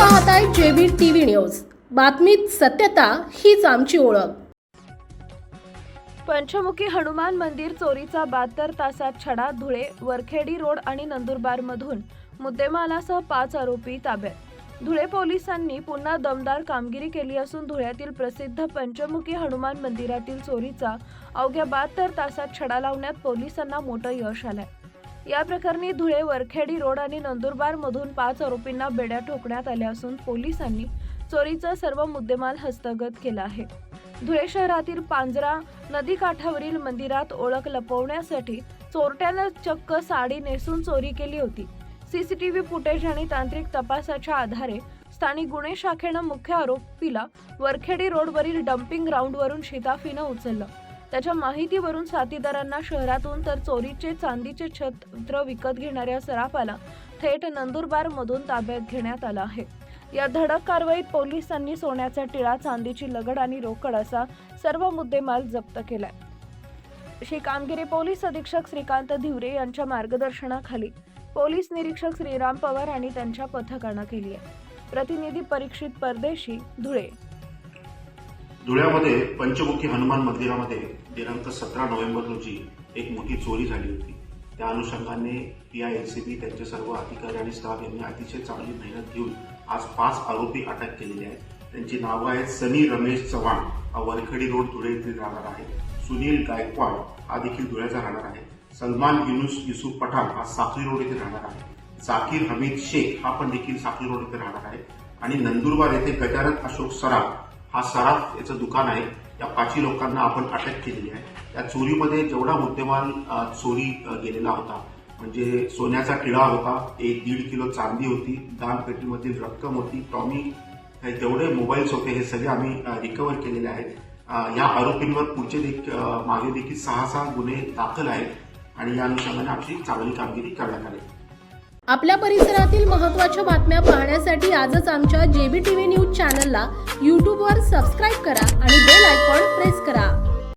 पाहताय JB TV news. बातमीत सत्यता हीच आमची ओळख. पंचमुखी हनुमान मंदिर चोरीचा बहात्तर तासात छडा धुळे वरखेडी रोड आणि नंदुरबारमधून मुद्देमालासह पाच आरोपी ताब्यात. धुळे पोलिसांनी पुन्हा दमदार कामगिरी केली असून धुळ्यातील प्रसिद्ध पंचमुखी हनुमान मंदिरातील चोरीचा अवघ्या बहात्तर तासात छडा लावण्यात पोलिसांना मोठं यश आलंय. या प्रकरणी धुळे वरखेडी रोड आणि नंदुरबारमधून पाच आरोपींना बेड्या ठोकण्यात आल्या असून पोलिसांनी चोरीचा सर्व मुद्देमाल हस्तगत केला आहे. धुळे शहरातील पांजरा नदीकाठावरील मंदिरात ओळख लपवण्यासाठी चोरट्यानं चक्क साडी नेसून चोरी केली होती. सीसीटीव्ही फुटेज आणि तांत्रिक तपासाच्या आधारे स्थानिक गुन्हे शाखेनं मुख्य आरोपीला वरखेडी रोडवरील डम्पिंग ग्राउंडवरून शिताफीनं उचललं. त्याच्या माहितीवरून साथीदारांना शहरातून तर चोरीचे चांदीचे छत्र विकत घेणाऱ्या सराफाला थेट नंदुरबारमधून ताब्यात घेण्यात आला आहे. या धडक कारवाईत पोलिसांनी सोन्याचा टिळा चांदीची लगड आणि रोकड असा सर्व मुद्देमाल जप्त केलाय. अशी कामगिरी पोलीस अधीक्षक श्रीकांत धिवरे यांच्या मार्गदर्शनाखाली पोलीस निरीक्षक श्रीराम पवार आणि त्यांच्या पथकानं केली आहे. प्रतिनिधी परीक्षित परदेशी धुळे. धुळ्यामध्ये पंचमुखी हनुमान मंदिरामध्ये दिनांक सतरा नोव्हेंबर रोजी एक मोठी चोरी झाली होती. त्या अनुषंगाने P I L C B त्यांचे सर्व अधिकारी आणि स्टाफ यांनी अतिशय चांगली मेहनत घेऊन आज पाच आरोपी अटक केलेले आहेत. त्यांची नावं आहेत सनी रमेश चव्हाण हा वरखडी रोड धुळे येथील राहणार आहे. सुनील गायकवाड हा देखील धुळ्याचा राहणार आहे. सलमान युनुस युसुफ पठाण हा साखरी रोड येथे राहणार आहे. जाकीर हमीद शेख हा पण देखील साखरी रोड येथे राहणार आहे. आणि नंदुरबार येथे गजानन अशोक सराफ हा सराफ याचं दुकान आहे. या पाचही लोकांना आपण अटक केलेली आहे. या चोरीमध्ये जेवढा मुद्देमाल चोरी गेलेला होता म्हणजे सोन्याचा टिळा होता एक दीड किलो चांदी होती दानपेटीमधील रक्कम होती टॉमी हे जेवढे मोबाईल्स होते हे सगळे आम्ही रिकवर केलेले आहेत. या आरोपींवर पुढचे देखील मागे देखील सहा सहा गुन्हे दाखल आहेत आणि या अनुषंगाने आमची चांगली कामगिरी करण्यात आली. आपल्या परिसरातील महत्त्वाच्या बातम्या पाहण्यासाठी आजच आमच्या जेबी टीव्ही न्यूज चॅनलला यूट्यूबवर सबस्क्राईब करा आणि बेल आयकॉन प्रेस करा.